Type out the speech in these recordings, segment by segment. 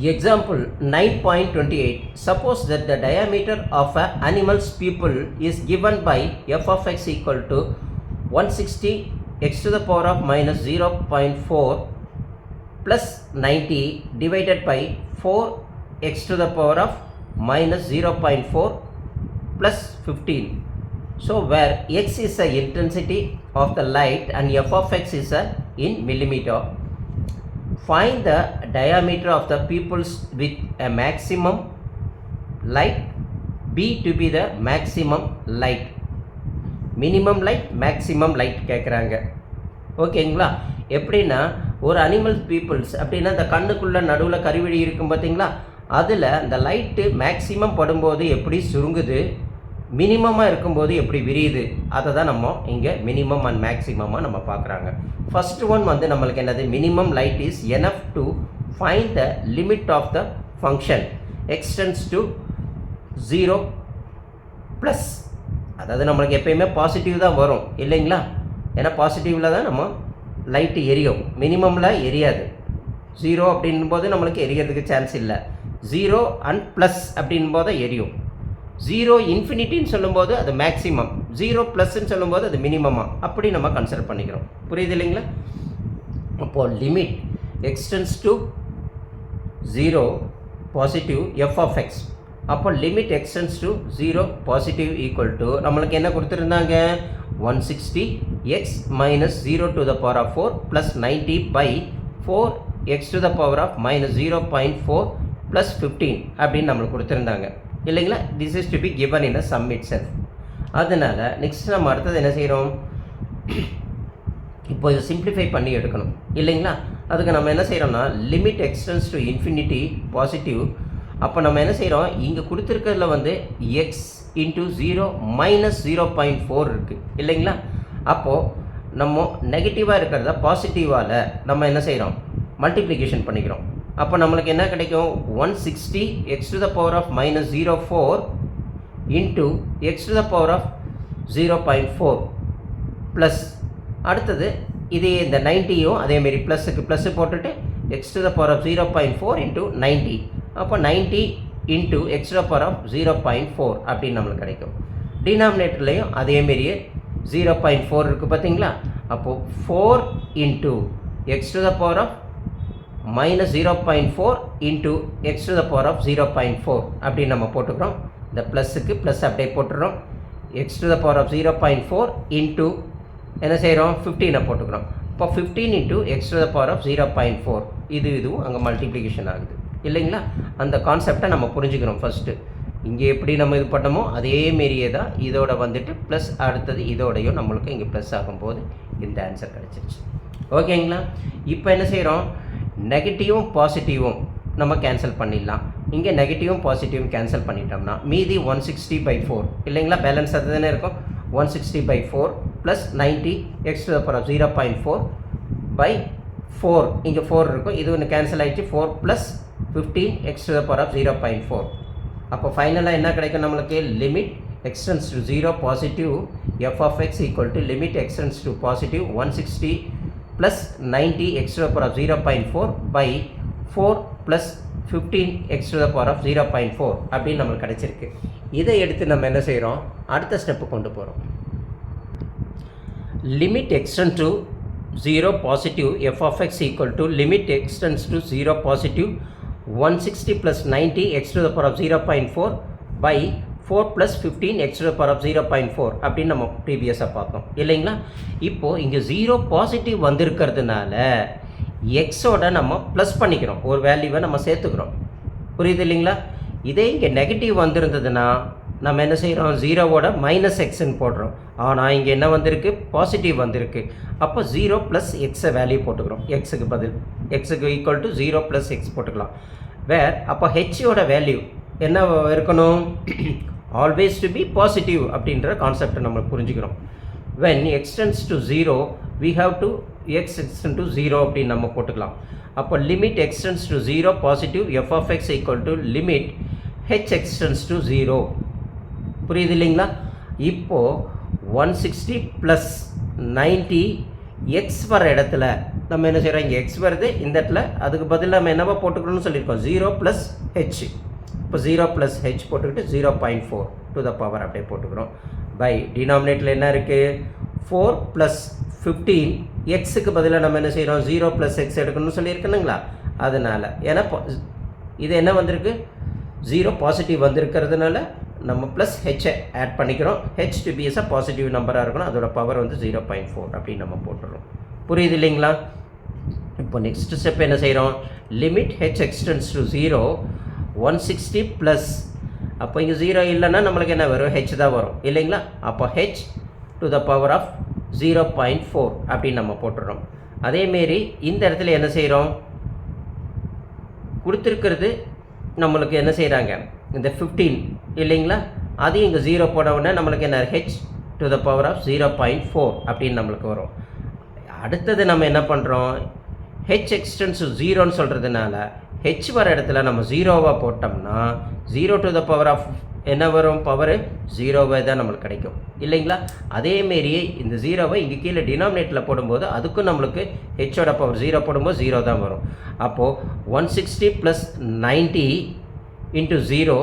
Example 9.28 Suppose that the diameter of an animal's pupil is given by f of x equal to 160 x to the power of minus 0.4 plus 90 divided by 4 x to the power of minus 0.4 plus 15. So where x is the intensity of the light and f of x is a in millimeter. Find the diameter of the pupils with a maximum light B to be the maximum light. Minimum light maximum light கேட்குறாங்க ஓகேங்களா? எப்படின்னா ஒரு animal peoples அப்படின்னா இந்த கண்ணுக்குள்ளே நடுவில் கருவிழி இருக்கும் பார்த்தீங்களா அதில் அந்த லைட்டு மேக்ஸிமம் படும்போது எப்படி சுருங்குது? மினிமமாக இருக்கும்போது எப்படி விரியுது? அதை தான் நம்ம இங்கே மினிமம் அண்ட் மேக்ஸிமமாக நம்ம பார்க்குறாங்க. ஃபஸ்ட் ஒன் வந்து நம்மளுக்கு என்னது? Minimum light is enough to find the limit of the function extends to zero plus அதாவது நம்மளுக்கு எப்பயுமே பாசிட்டிவ் தான் வரும். இல்லைங்களா? ஏன்னா பாசிட்டிவில் தான் நம்ம லைட்டு எரியும். மினிமமில் எரியாது. ஜீரோ அப்படின் போது நம்மளுக்கு எரியறதுக்கு சான்ஸ் இல்லை. ஜீரோ அண்ட் ப்ளஸ் அப்படின் போது எரியும். ஜீரோ இன்ஃபினிட்டின்னு சொல்லும்போது அது மேக்ஸிமம் ஜீரோ ப்ளஸ்ன்னு சொல்லும்போது அது மினிமமாக அப்படி நம்ம கன்சிடர் பண்ணிக்கிறோம். புரியுது இல்லைங்களா? அப்போது limit extends to zero positive f of x அப்போ limit extends to zero positive equal to நம்மளுக்கு என்ன கொடுத்துருந்தாங்க? One sixty x minus zero to the power of four plus ninety by four x to the power of minus zero point four plus fifteen அப்படின்னு நம்மளுக்கு கொடுத்துருந்தாங்க. இல்லைங்களா? This is to be given in a summit cell அதனால் next நம்ம அடுத்தது என்ன செய்கிறோம் இப்போ இதை சிம்பிளிஃபை பண்ணி எடுக்கணும். இல்லைங்களா? அதுக்கு நம்ம என்ன செய்கிறோம்னா limit extends to infinity positive அப்போ நம்ம என்ன செய்கிறோம் இங்கே கொடுத்துருக்கிறதுல வந்து x into zero minus zero point four இருக்குது இல்லைங்களா? அப்போது நம்ம நெகட்டிவாக இருக்கிறத பாசிட்டிவால் நம்ம என்ன செய்கிறோம் மல்டிப்ளிகேஷன் பண்ணிக்கிறோம். அப்போ நம்மளுக்கு என்ன கிடைக்கும்? One sixty x to the power of minus zero four into x to the power of zero point four plus அடுத்தது இதே இந்த நைன்ட்டியும் அதேமாரி ப்ளஸ்ஸுக்கு ப்ளஸ்ஸு போட்டுட்டு x to the power of zero point four into ninety அப்போ ninety into x to the power of zero point four அப்படின்னு நம்மளுக்கு கிடைக்கும். டினாமினேட்டர்லேயும் அதேமாரியே ஜீரோ பாயிண்ட் ஃபோர் இருக்குது பார்த்தீங்களா அப்போது four into x to the power of minus zero point four into x to the power of zero point four அப்படின்னு நம்ம போட்டுக்கிறோம். இந்த ப்ளஸ்ஸுக்கு ப்ளஸ் அப்படியே போட்டுடுறோம் x to the power of zero point four into என்ன செய்கிறோம் ஃபிஃப்டீனை போட்டுக்கிறோம். இப்போ fifteen into x to the power of zero point four இது இதுவும் அங்கே மல்டிப்ளிகேஷன் ஆகுது. இல்லைங்களா? அந்த கான்செப்டை நம்ம புரிஞ்சுக்கிறோம் ஃபஸ்ட்டு இங்கே எப்படி நம்ம இது பண்ணமோ அதேமாரியே தான் இதோட வந்துட்டு ப்ளஸ் அடுத்தது இதோடையும் நம்மளுக்கு இங்கே ப்ளஸ் ஆகும்போது இந்த ஆன்சர் கிடச்சிருச்சு. ஓகேங்களா இப்போ என்ன செய்கிறோம் நெகட்டிவும் பாசிட்டிவும் நம்ம கேன்சல் பண்ணிடலாம். இங்கே நெகட்டிவும் பாசிட்டிவும் கேன்சல் பண்ணிட்டோம்னா மீதி ஒன் சிக்ஸ்டி பை ஃபோர் இல்லைங்களா? பேலன்ஸ் அது தானே இருக்கும் one sixty by four plus ninety x அப்புறம் zero point four by four இங்கே ஃபோர் இருக்கும். இது ஒன்று கேன்சல் ஆகிடுச்சு four plus fifteen x to power of zero point four அப்போ ஃபைனலாக என்ன கிடைக்கும் நம்மளுக்கு? Limit extends to zero positive f of x equal to limit extends to positive one sixty plus ninety x to power of zero point four by four plus fifteen x to power of zero point four அப்படின்னு நம்மளுக்கு கிடச்சிருக்கு. இதை எடுத்து நம்ம என்ன செய்கிறோம் அடுத்த step கொண்டு போகிறோம் limit extend to zero positive f of x equal to limit extends to zero positive one sixty plus ninety x to the power of zero point four by four plus fifteen x power of zero point four அப்படின்னு நம்ம ப்ரீவியஸாக பார்த்தோம். இல்லைங்களா? இப்போது இங்கே zero positive வந்திருக்கிறதுனால எக்ஸோட நம்ம plus பண்ணிக்கிறோம். ஒரு வேல்யூவை நம்ம சேர்த்துக்கிறோம். புரியுது இல்லைங்களா? இதே இங்கே நெகட்டிவ் வந்திருந்ததுன்னா நம்ம என்ன செய்கிறோம் ஜீரோவோட மைனஸ் எக்ஸ்ன்னு போடுறோம். ஆனால் இங்கே என்ன வந்திருக்கு? பாசிட்டிவ் வந்திருக்கு. அப்போ ஜீரோ ப்ளஸ் எக்ஸை வேல்யூ போட்டுக்கிறோம். எக்ஸுக்கு பதில். எக்ஸுக்கு equal to zero plus x போட்டுக்கலாம். வேர் அப்போ ஹெச்சோட வேல்யூ என்ன இருக்கணும்? ஆல்வேஸ் டு பி பாசிட்டிவ் அப்படின்ற கான்செப்டை நம்ம புரிஞ்சுக்கிறோம். When extends to zero we have to x extend to zero அப்படின்னு நம்ம போட்டுக்கலாம். அப்போ limit extends to zero positive f of x equal to limit h extends to zero புரியுது இல்லைங்களா? இப்போது one sixty plus ninety x வர இடத்துல நம்ம என்ன செய்கிறோம் இங்கே எக்ஸ் வருது இந்த இடத்துல அதுக்கு பதில் நம்ம என்னவா போட்டுக்கணும்னு சொல்லியிருக்கோம். ஜீரோ ப்ளஸ் ஹெச் இப்போ ஜீரோ ப்ளஸ் ஹெச் போட்டுக்கிட்டு zero point four to the power அப்படியே போட்டுக்கிறோம். பை டினாமினேட்டில் என்ன இருக்குது ஃபோர் ப்ளஸ் ஃபிஃப்டீன் எக்ஸுக்கு பதிலாக நம்ம என்ன செய்கிறோம் ஜீரோ ப்ளஸ் எக்ஸ் எடுக்கணும்னு சொல்லியிருக்கணுங்களா? அதனால் ஏன்னா இது என்ன வந்திருக்கு? ஜீரோ பாசிட்டிவ் வந்திருக்கிறதுனால நம்ம ப்ளஸ் ஹெச்சை ஆட் பண்ணிக்கிறோம். ஹெச் டு பாசிட்டிவ் நம்பராக இருக்கணும். அதோட பவர் வந்து ஜீரோ பாயிண்ட் ஃபோர் அப்படின்னு நம்ம போட்டுறோம். புரியுது இல்லைங்களா? இப்போ நெக்ஸ்ட் ஸ்டெப் என்ன செய்கிறோம் limit h x tends to zero one sixty plus அப்போ இங்கே ஜீரோ இல்லைன்னா நம்மளுக்கு என்ன வரும்? ஹெச் தான் வரும். இல்லைங்களா? அப்போ h to the power of zero point four அப்படின்னு நம்ம போட்டுடுறோம். அதேமாரி இந்த இடத்துல என்ன செய்கிறோம் கொடுத்துருக்கிறது நம்மளுக்கு என்ன செய்கிறாங்க இந்த ஃபிஃப்டீன் இல்லைங்களா? அதையும் இங்கே ஜீரோ போட உடனே நம்மளுக்கு என்ன? H to the power of zero point four அப்படின்னு நம்மளுக்கு வரும். அடுத்தது நம்ம என்ன பண்ணுறோம் ஹெச் எக்ஸ்டென்ஸ் ஜீரோன்னு சொல்கிறதுனால ஹெச் வர இடத்துல நம்ம ஜீரோவாக போட்டோம்னா zero to the power of என்ன வரும்? பவர் ஜீரோவை தான் நம்மளுக்கு கிடைக்கும். இல்லைங்களா? அதேமாரியே இந்த ஜீரோவை இங்கே கீழே டினாமினேட்டில் போடும்போது அதுக்கும் நம்மளுக்கு ஹெச்சோட பவர் ஜீரோ போடும்போது ஜீரோ தான் வரும். அப்போது one sixty plus ninety into zero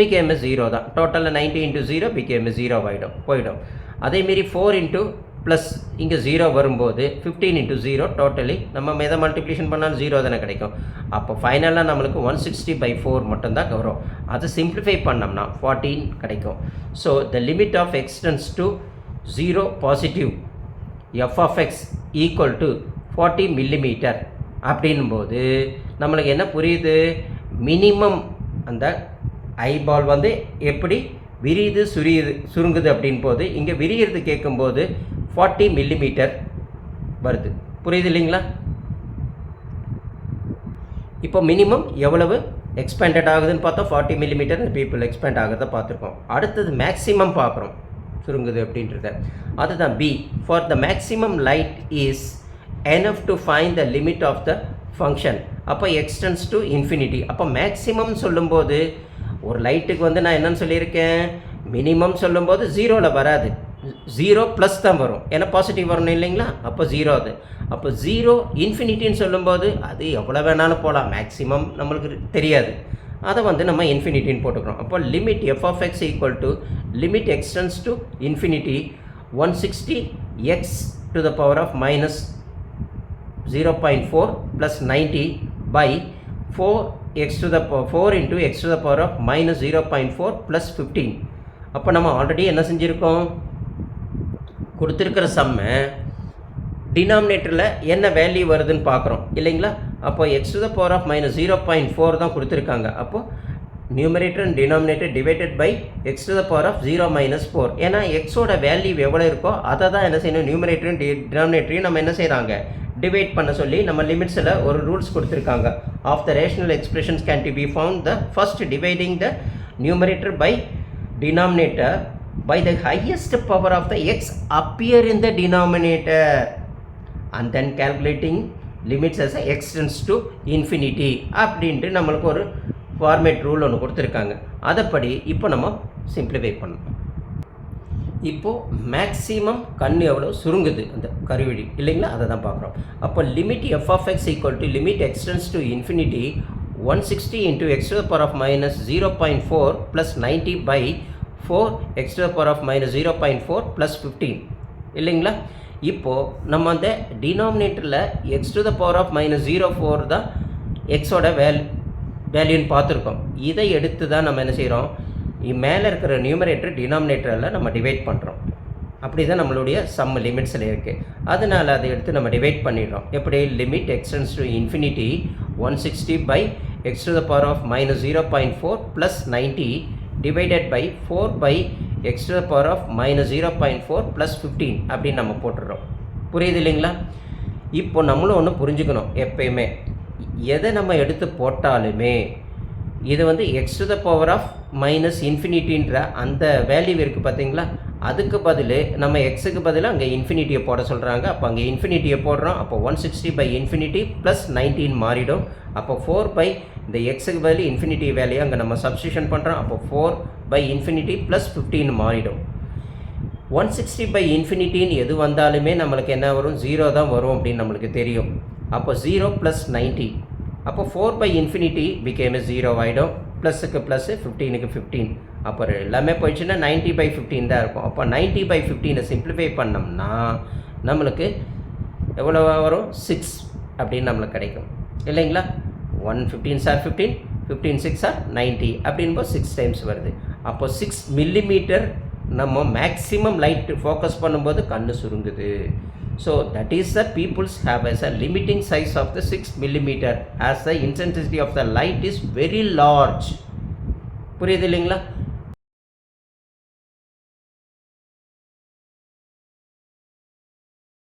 become zero தான். டோட்டலில் ninety into zero become zero ஆகிடும் போயிடும். அதேமாரி ஃபோர் இன்ட்டு ப்ளஸ் இங்கே ஜீரோ வரும்போது ஃபிஃப்டீன் இன்ட்டு ஜீரோ டோட்டலி நம்ம எதை மல்டிப்ளிகேஷன் பண்ணாலும் ஜீரோ தானே கிடைக்கும். அப்போ ஃபைனலாக நம்மளுக்கு ஒன் சிக்ஸ்டி பை ஃபோர் மட்டும்தான் வரும். அதை சிம்பிளிஃபை பண்ணோம்னா ஃபார்ட்டீன் கிடைக்கும். So the limit of x tends to zero positive f of x equal to forty millimetre அப்படின்போது நம்மளுக்கு என்ன புரியுது? மினிமம் அந்த ஐபால் வந்து எப்படி விரியுது சுரியுது சுருங்குது அப்படின் போது இங்கே விரியிறது கேட்கும்போது ஃபார்ட்டி மில்லிமீட்டர் வருது. புரியுது இல்லைங்களா? இப்போ மினிமம் எவ்வளவு எக்ஸ்பேண்டட் ஆகுதுன்னு பார்த்தா ஃபார்ட்டி மில்லிமீட்டர் பீப்புள் எக்ஸ்பேண்ட் ஆகிறத பார்த்துருக்கோம். அடுத்தது மேக்ஸிமம் பார்க்குறோம். சுருங்குது அப்படின்றத. அதுதான் b for the maximum light is enough to find the limit of the function அப்போ எக்ஸ்டென்ஸ் டு இன்ஃபினிட்டி அப்போ மேக்ஸிமம் சொல்லும்போது ஒரு லைட்டுக்கு வந்து நான் என்னன்னு சொல்லியிருக்கேன்? மினிமம் சொல்லும்போது ஜீரோவில் வராது. ஜீரோ ப்ளஸ் தான் வரும். ஏன்னா பாசிட்டிவ் வரணும் இல்லைங்களா? அப்போ ஜீரோ அது. அப்போ ஜீரோ இன்ஃபினிட்டின்னு சொல்லும்போது அது எவ்வளோ வேணாலும் போகலாம் மேக்ஸிமம் நம்மளுக்கு தெரியாது. அதை வந்து நம்ம இன்ஃபினிட்டின்னு போட்டுக்கிறோம். அப்போ limit f of x equal to limit x tends to infinity one sixty x to the power of minus zero point four plus ninety by four x to the four into x to the power of minus zero point four plus fifteen அப்போ நம்ம already என்ன செஞ்சுருக்கோம்? கொடுத்துருக்கிற சம்மை டினாமினேட்டரில் என்ன value வருதுன்னு பார்க்குறோம். இல்லைங்களா? அப்போ x to the power of minus zero point four தான் கொடுத்துருக்காங்க. அப்போது numerator and denominator divided by x to the power of zero minus four ஏன்னா எக்ஸோட வேல்யூ எவ்வளோ இருக்கோ அதை தான் என்ன செய்யணும்? நியூமரேட்டரும் டி டினாமினேட்டரையும் நம்ம என்ன செய்கிறாங்க டிவைட் பண்ண சொல்லி நம்ம லிமிட்ஸில் ஒரு ரூல்ஸ் கொடுத்துருக்காங்க. Of the rational expressions can to be found the first dividing the numerator by denominator by the highest power of the x appear in the denominator and then calculating limits as a x tends to infinity அப்படின்ட்டு நம்மளுக்கு ஒரு format rule ஒன்று கொடுத்துருக்காங்க. அதைப்படி இப்போ நம்ம simplify பண்ணணும் இப்போது maximum கண் எவ்வளோ சுருங்குது அந்த கருவிழி. இல்லைங்களா? அதை தான் பார்க்குறோம். அப்போ limit f of x equal to limit x tends to infinity one sixty into x power of minus zero point four plus ninety by four x to power of minus zero point four plus fifteen இல்லைங்களா? இப்போது நம்ம அந்த டினாமினேட்டரில் x to the power of minus zero four தான் எக்ஸோட வேல் வேல்யூன்னு பார்த்துருக்கோம். இதை எடுத்து தான் நம்ம என்ன செய்கிறோம் மேலே இருக்கிற நியூமரேட்டர் டினாமினேட்டரில் நம்ம டிவைட் பண்ணுறோம் அப்படி தான் நம்மளுடைய சம் லிமிட்ஸில் இருக்குது அதனால் அதை எடுத்து நம்ம டிவைட் பண்ணிடுறோம். எப்படி? Limit x tends to infinity one sixty by x to the power of minus zero point four plus ninety divided by four by x to the power of minus zero point four plus fifteen அப்படின்னு நம்ம போட்டுடுறோம். புரியுது இல்லைங்களா? இப்போ நம்மளும் ஒன்று புரிஞ்சுக்கணும் எப்பயுமே. எதை நம்ம எடுத்து போட்டாலுமே இது வந்து x to the power of minus இன்ஃபினிட்டின்ற அந்த வேல்யூ இருக்குது பார்த்தீங்களா அதுக்கு பதில் நம்ம எக்ஸுக்கு பதிலாக அங்கே இன்ஃபினிட்டியை போட சொல்கிறாங்க அப்போ அங்கே இன்ஃபினிட்டியை போடுறோம். அப்போ one sixty by infinity plus nineteen மாறிடும். அப்போ ஃபோர் பை இந்த எக்ஸுக்கு பதில் இன்ஃபினிட்டி வேலையை அங்கே நம்ம சப்ஸ்டியூஷன் பண்ணுறோம் அப்போ ஃபோர் பை இன்ஃபினிட்டி ப்ளஸ் ஃபிஃப்டின்னு மாறிடும். ஒன் சிக்ஸ்டி பை இன்ஃபினிட்டின்னு எது வந்தாலுமே நம்மளுக்கு என்ன வரும்? ஜீரோ தான் வரும் அப்படின்னு நம்மளுக்கு தெரியும். அப்போ ஜீரோ ப்ளஸ் நைன்ட்டி அப்போ four by infinity become zero ஆகிடும் ப்ளஸுக்கு ப்ளஸ்ஸு ஃபிஃப்டீனுக்கு ஃபிஃப்டீன் அப்போ எல்லாமே போயிடுச்சுன்னா நைன்ட்டி பை ஃபிஃப்டீன் தான் இருக்கும். அப்போ நைன்ட்டி பை ஃபிஃப்டீனை சிம்பிளிஃபை பண்ணோம்னா நம்மளுக்கு எவ்வளோ வரும்? சிக்ஸ் அப்படின்னு நம்மளுக்கு கிடைக்கும். இல்லைங்களா? One fifteen sir fifteen fifteen six or ninety அப்படின்போது சிக்ஸ் டைம்ஸ் வருது. அப்போ சிக்ஸ் மில்லிமீட்டர் நம்ம மேக்ஸிமம் லைட் ஃபோக்கஸ் பண்ணும்போது கண் சுருங்குது. So that is the peoples have as a limiting size of the six millimetre as the intensity of the light is very large புரியுது இல்லைங்களா?